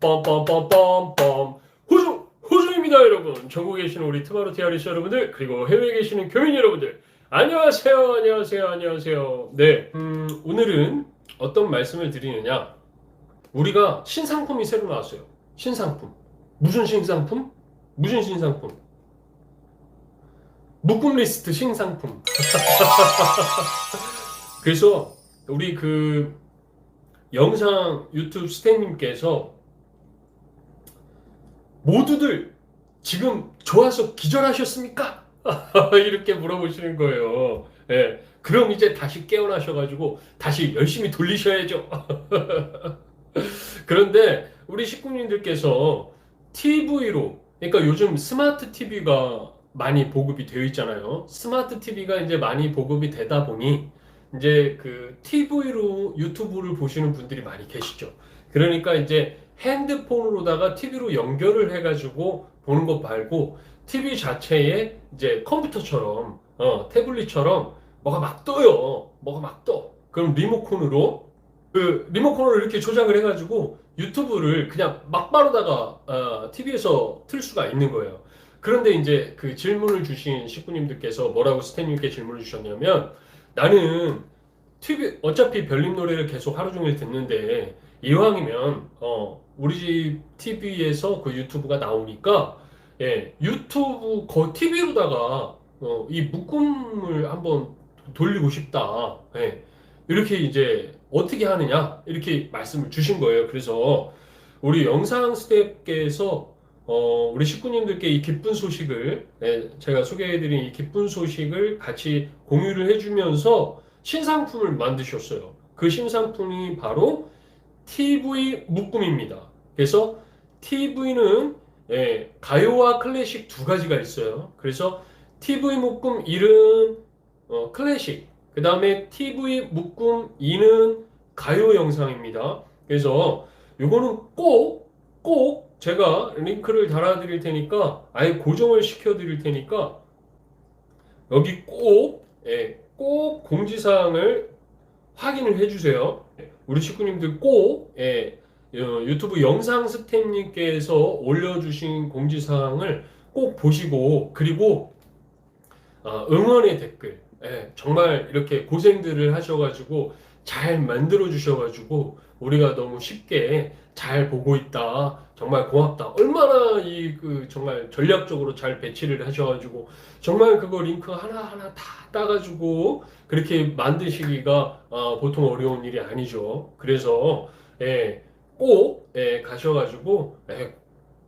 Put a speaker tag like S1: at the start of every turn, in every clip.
S1: 빰빰빰빰빰. 호중 호중입니다 여러분. 전국에 계시는 우리 트바로 티아리스 여러분들 그리고 해외에 계시는 교민 여러분들. 안녕하세요 안녕하세요 안녕하세요. 네 음, 오늘은 어떤 말씀을 드리느냐. 우리가 신상품이 새로 나왔어요. 신상품. 무슨 신상품? 무슨 신상품? 묶음 리스트 신상품. 그래서 우리 그 영상 유튜브 스태님께서 모두들 지금 좋아서 기절하셨습니까? 이렇게 물어보시는 거예요. 예. 그럼 이제 다시 깨어나셔가지고 다시 열심히 돌리셔야죠. 그런데 우리 식구님들께서 TV로, 그러니까 요즘 스마트 TV가 많이 보급이 되어 있잖아요. 스마트 TV가 이제 많이 보급이 되다 보니 이제 그 TV로 유튜브를 보시는 분들이 많이 계시죠. 그러니까 이제 핸드폰으로다가 TV로 연결을 해가지고 보는 것 말고 TV 자체에 이제 컴퓨터처럼 어, 태블릿처럼 뭐가 막 떠요. 뭐가 막 떠. 그럼 리모컨으로 그 리모컨으로 이렇게 조작을 해가지고 유튜브를 그냥 막바로다가 어, TV에서 틀 수가 있는 거예요. 그런데 이제 그 질문을 주신 식구님들께서 뭐라고 스탠님께 질문을 주셨냐면 나는 TV 어차피 별님 노래를 계속 하루 종일 듣는데 이왕이면 어 우리 집 TV에서 그 유튜브가 나오니까 예 유튜브 거 TV로다가 어, 이 묶음을 한번 돌리고 싶다 예 이렇게 이제 어떻게 하느냐 이렇게 말씀을 주신 거예요 그래서 우리 영상 스텝께서 어, 우리 식구님들께 이 기쁜 소식을 예, 제가 소개해드린 이 기쁜 소식을 같이 공유를 해주면서 신상품을 만드셨어요. 그 신상품이 바로 TV 묶음입니다. 그래서 TV는 예, 가요와 클래식 두 가지가 있어요. 그래서 TV 묶음 1은 어, 클래식, 그 다음에 TV 묶음 2는 가요 영상입니다. 그래서 이거는 꼭, 꼭 제가 링크를 달아드릴 테니까 아예 고정을 시켜드릴 테니까 여기 꼭, 예, 꼭 공지사항을 확인을 해주세요. 우리 식구님들 꼭 예, 어, 유튜브 영상 스태프님께서 올려주신 공지사항을 꼭 보시고 그리고 아, 응원의 댓글 예, 정말 이렇게 고생들을 하셔가지고 잘 만들어 주셔가지고 우리가 너무 쉽게 잘 보고 있다. 정말 고맙다. 얼마나 이 그 정말 전략적으로 잘 배치를 하셔가지고 정말 그거 링크 하나 하나 다 따가지고 그렇게 만드시기가 아, 보통 어려운 일이 아니죠. 그래서 예, 꼭 예, 가셔가지고 예,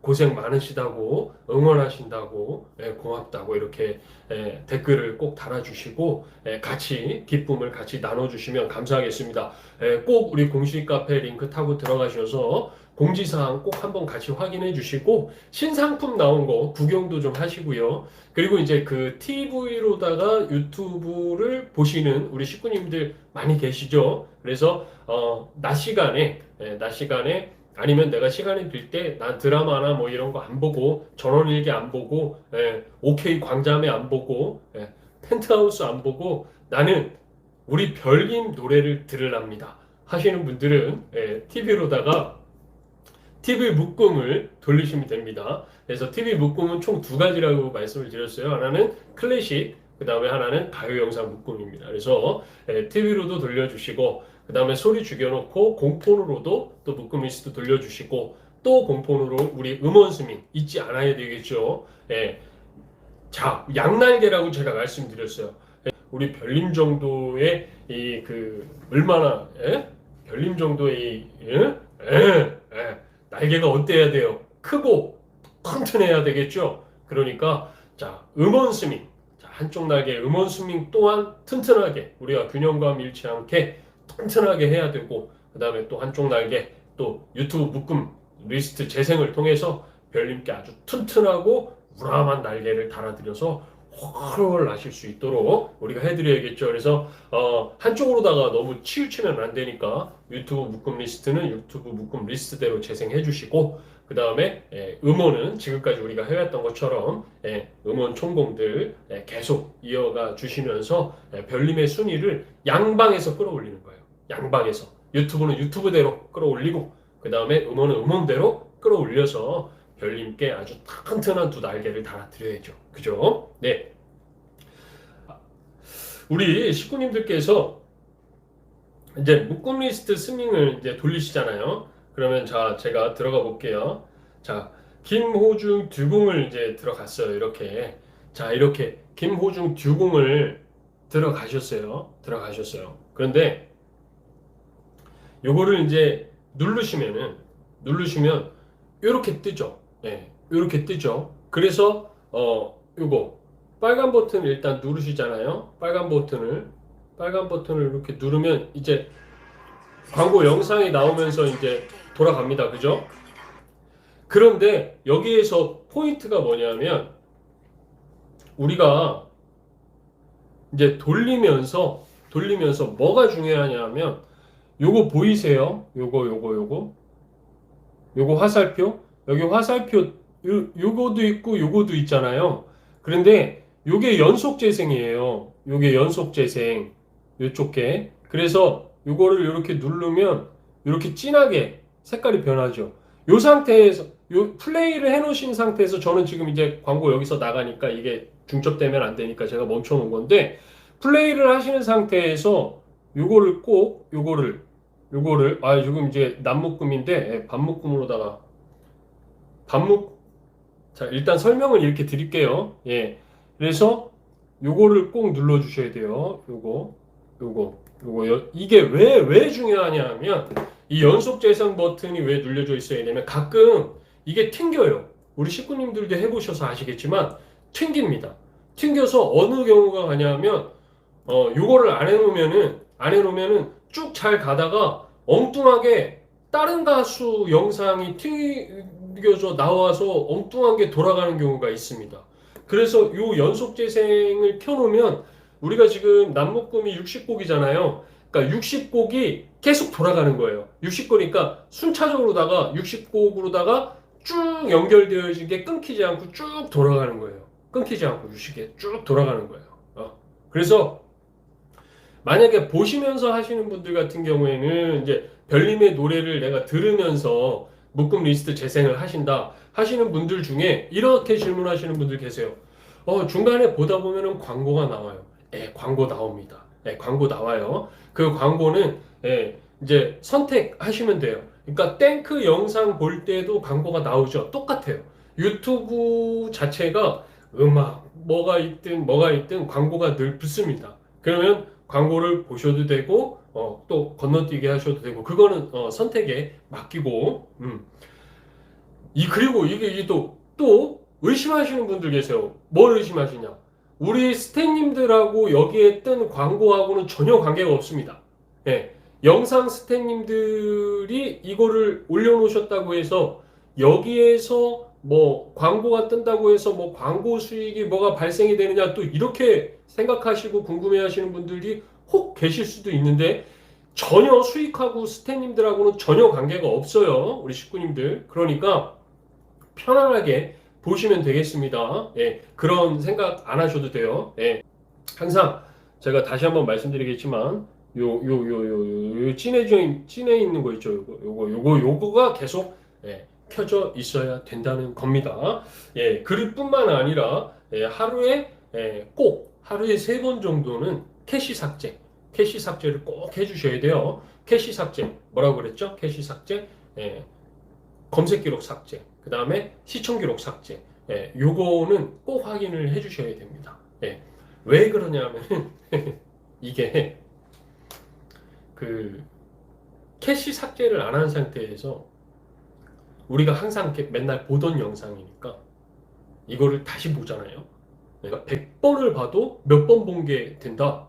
S1: 고생 많으시다고 응원하신다고 예, 고맙다고 이렇게 예, 댓글을 꼭 달아주시고 예, 같이 기쁨을 같이 나눠주시면 감사하겠습니다. 예, 꼭 우리 공식 카페 링크 타고 들어가셔서 공지사항 꼭 한번 같이 확인해 주시고 신상품 나온 거 구경도 좀 하시고요. 그리고 이제 그 TV로다가 유튜브를 보시는 우리 식구님들 많이 계시죠. 그래서 어, 낮 시간에 예, 낮 시간에 아니면 내가 시간이 들때난 드라마나 뭐 이런 거 안 보고 전원일기 안 보고 예, OK 광자매 안 보고 예, 펜트하우스 안 보고 나는 우리 별님 노래를 들으랍니다 하시는 분들은 예, TV로다가 TV 묶음을 돌리시면 됩니다. 그래서 TV 묶음은 총 두 가지라고 말씀을 드렸어요. 하나는 클래식, 그 다음에 하나는 가요 영상 묶음입니다. 그래서 TV로도 돌려주시고 그 다음에 소리 죽여놓고 공폰으로도 또 묶음 리스트 돌려주시고 또 공폰으로 우리 음원 스밍 잊지 않아야 되겠죠. 예. 자 양날개라고 제가 말씀드렸어요. 예. 우리 별님 정도의 이 그 얼마나 예? 별님 정도의 이, 예? 예, 예. 날개가 어때야 돼요? 크고 튼튼해야 되겠죠. 그러니까 자 음원 스밍 자, 한쪽 날개 음원 스밍 또한 튼튼하게 우리가 균형감 잃지 않게 튼튼하게 해야 되고 그 다음에 또 한쪽 날개 또 유튜브 묶음 리스트 재생을 통해서 별님께 아주 튼튼하고 우람한 날개를 달아드려서 훨훨 나실 수 있도록 우리가 해드려야겠죠. 그래서 어, 한쪽으로다가 너무 치우치면 안 되니까 유튜브 묶음 리스트는 유튜브 묶음 리스트대로 재생해 주시고 그 다음에 음원은 지금까지 우리가 해왔던 것처럼 예, 음원 총공들 예, 계속 이어가 주시면서 예, 별님의 순위를 양방에서 끌어올리는 거예요. 양방에서 유튜브는 유튜브대로 끌어올리고 그 다음에 음원은 음원대로 끌어올려서 별님께 아주 튼튼한 두 날개를 달아드려야죠. 그죠? 네. 우리 식구님들께서 이제 묶음 리스트 스밍을 이제 돌리시잖아요. 그러면 자, 제가 들어가 볼게요. 자, 김호중 듀공을 이제 들어갔어요. 이렇게. 자, 이렇게 김호중 듀공을 들어가셨어요. 들어가셨어요. 그런데 요거를 이제 누르시면은 누르시면 이렇게 뜨죠. 예. 이렇게 뜨죠. 그래서 어 요거 빨간 버튼 일단 누르시잖아요. 빨간 버튼을 빨간 버튼을 이렇게 누르면 이제 광고 영상이 나오면서 이제 돌아갑니다. 그죠? 그런데 여기에서 포인트가 뭐냐면 우리가 이제 돌리면서 돌리면서 뭐가 중요하냐면 요거 보이세요? 요거 요거 요거 요거 화살표 여기 화살표 요, 요거도 있고 요거도 있잖아요. 그런데 요게 연속 재생이에요. 요게 연속 재생 요쪽 게 그래서 요거를 이렇게 누르면 이렇게 진하게 색깔이 변하죠. 요 상태에서 요 플레이를 해 놓으신 상태에서 저는 지금 이제 광고 여기서 나가니까 이게 중첩되면 안 되니까 제가 멈춰 놓은 건데 플레이를 하시는 상태에서 요거를 꼭 요거를 요거를 아 지금 이제 남묶음인데 예, 반묶음으로다가 반묶 자 일단 설명을 이렇게 드릴게요. 예. 그래서 요거를 꼭 눌러 주셔야 돼요. 요거 요거 요거 여- 이게 왜왜 중요하냐 하면 이 연속 재생 버튼이 왜 눌려져 있어야 되면 가끔 이게 튕겨요. 우리 식구님들도 해보셔서 아시겠지만 튕깁니다. 튕겨서 어느 경우가 가냐면 어 요거를 안 해놓으면은 안 해놓으면은 쭉 잘 가다가 엉뚱하게 다른 가수 영상이 튕겨져 나와서 엉뚱하게 돌아가는 경우가 있습니다. 그래서 요 연속 재생을 켜놓으면 우리가 지금 남목금이 60곡이잖아요. 그러니까 60곡이 계속 돌아가는 거예요. 60곡이니까 순차적으로다가 60곡으로다가 쭉 연결되어진 게 끊기지 않고 쭉 돌아가는 거예요. 끊기지 않고 60개 쭉 돌아가는 거예요. 어. 그래서 만약에 보시면서 하시는 분들 같은 경우에는 이제 별님의 노래를 내가 들으면서 묶음 리스트 재생을 하신다 하시는 분들 중에 이렇게 질문하시는 분들 계세요. 어, 중간에 보다 보면은 광고가 나와요. 예, 광고 나옵니다. 예, 광고 나와요. 그 광고는 예, 이제 선택하시면 돼요. 그러니까 땡크 영상 볼 때도 광고가 나오죠. 똑같아요. 유튜브 자체가 음악 뭐가 있든 뭐가 있든 광고가 늘 붙습니다. 그러면 광고를 보셔도 되고 어, 또 건너뛰게 하셔도 되고 그거는 어, 선택에 맡기고 음. 이 그리고 이게, 또, 또 의심하시는 분들 계세요. 뭘 의심하시냐? 우리 스태님들하고 여기에 뜬 광고하고는 전혀 관계가 없습니다. 예. 영상 스태님들이 이거를 올려놓으셨다고 해서 여기에서 뭐 광고가 뜬다고 해서 뭐 광고 수익이 뭐가 발생이 되느냐 또 이렇게 생각하시고 궁금해하시는 분들이 혹 계실 수도 있는데 전혀 수익하고 스태님들하고는 전혀 관계가 없어요. 우리 식구님들. 그러니까 편안하게 보시면 되겠습니다. 예, 그런 생각 안 하셔도 돼요. 예, 항상 제가 다시 한번 말씀드리겠지만 요 요 요 요요 있- 진해 있는 거 있죠. 요거 요거 요거 요거가 계속 예, 켜져 있어야 된다는 겁니다. 예, 그릇뿐만 아니라 예, 하루에 예, 꼭 하루에 세 번 정도는 캐시 삭제, 캐시 삭제를 꼭 해주셔야 돼요. 캐시 삭제 뭐라고 그랬죠? 캐시 삭제, 예, 검색 기록 삭제, 그 다음에 시청 기록 삭제. 예, 요거는 꼭 확인을 해주셔야 됩니다. 예, 왜 그러냐면은 이게 그 캐시 삭제를 안 한 상태에서 우리가 항상 맨날 보던 영상이니까 이거를 다시 보잖아요. 내가 100번을 봐도 몇 번 본 게 된다.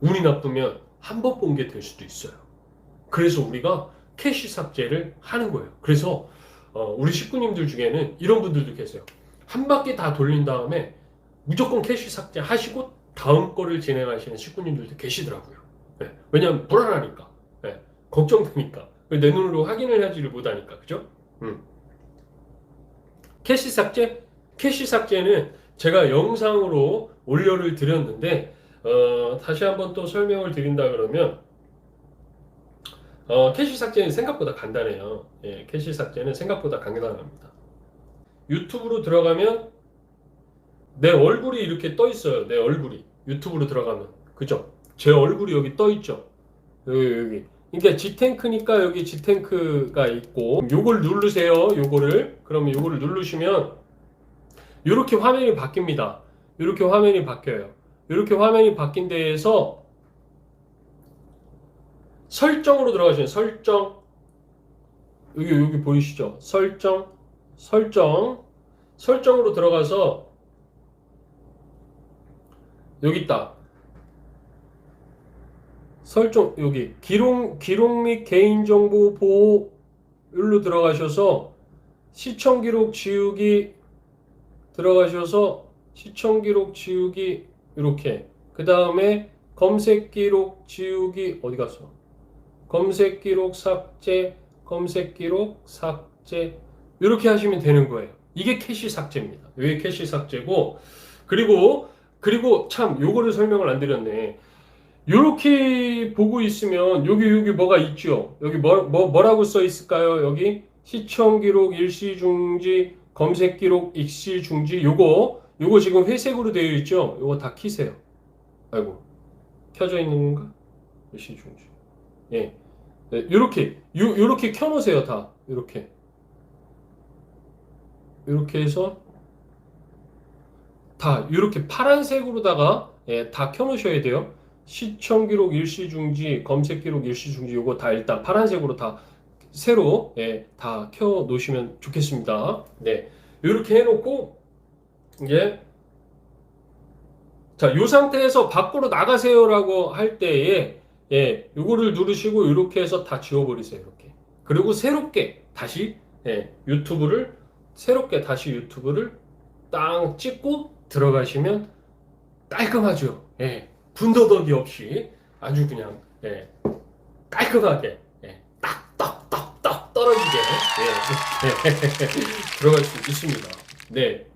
S1: 운이 나쁘면 한 번 본 게 될 수도 있어요. 그래서 우리가 캐시 삭제를 하는 거예요. 그래서 어, 우리 식구님들 중에는 이런 분들도 계세요. 한 바퀴 다 돌린 다음에 무조건 캐시 삭제 하시고 다음 거를 진행하시는 식구님들도 계시더라고요. 네, 왜냐하면 불안하니까, 네, 걱정되니까 내 눈으로 확인을 하지를 못하니까, 그죠? 음. 캐시 삭제? 캐시 삭제는 제가 영상으로 올려를 드렸는데 어, 다시 한번 또 설명을 드린다 그러면 어, 캐시 삭제는 생각보다 간단해요. 예, 캐시 삭제는 생각보다 간단합니다. 유튜브로 들어가면 내 얼굴이 이렇게 떠 있어요. 내 얼굴이 유튜브로 들어가면 그죠? 제 얼굴이 여기 떠 있죠. 여기 여기. 그러니까 G탱크니까 여기 G탱크가 있고 요걸 누르세요. 요거를 그러면 요거를 누르시면 이렇게 화면이 바뀝니다. 이렇게 화면이 바뀌어요. 이렇게 화면이 바뀐 데에서 설정으로 들어가시면 설정 여기 여기 보이시죠? 설정 설정 설정으로 들어가서 여기 있다. 설정 여기 기록 기록 및 개인정보 보호 일로 들어가셔서 시청 기록 지우기 들어가셔서 시청 기록 지우기 이렇게 그 다음에 검색 기록 지우기 어디 갔어? 검색 기록 삭제 검색 기록 삭제 이렇게 하시면 되는 거예요. 이게 캐시 삭제입니다. 이게 캐시 삭제고 그리고 그리고 참 요거를 설명을 안 드렸네. 요렇게 보고 있으면 여기 여기 뭐가 있죠? 여기 뭐, 뭐 뭐라고 써 있을까요? 여기 시청 기록 일시 중지 검색 기록 일시 중지 요거 요거 지금 회색으로 되어 있죠? 요거 다 키세요. 아이고 켜져 있는 건가? 일시 중지. 예. 네, 요렇게 요 요렇게 켜 놓으세요, 다. 요렇게. 요렇게 해서 다 이렇게 파란색으로다가 예, 다 켜 놓으셔야 돼요. 시청 기록 일시 중지, 검색 기록 일시 중지 요거 다 일단 파란색으로 다 새로 예, 다 켜 놓으시면 좋겠습니다. 네, 이렇게 해 놓고 이제 자, 요 상태에서 밖으로 나가세요라고 할 때에 예, 요거를 누르시고 이렇게 해서 다 지워 버리세요. 이렇게. 그리고 새롭게 다시 예, 유튜브를 새롭게 다시 유튜브를 땅 찍고 들어가시면 깔끔하죠. 예. 군더더기 없이 아주 그냥 예. 깔끔하게 예. 딱딱딱딱 떨어지게 예. 들어갈 수 있습니다. 네.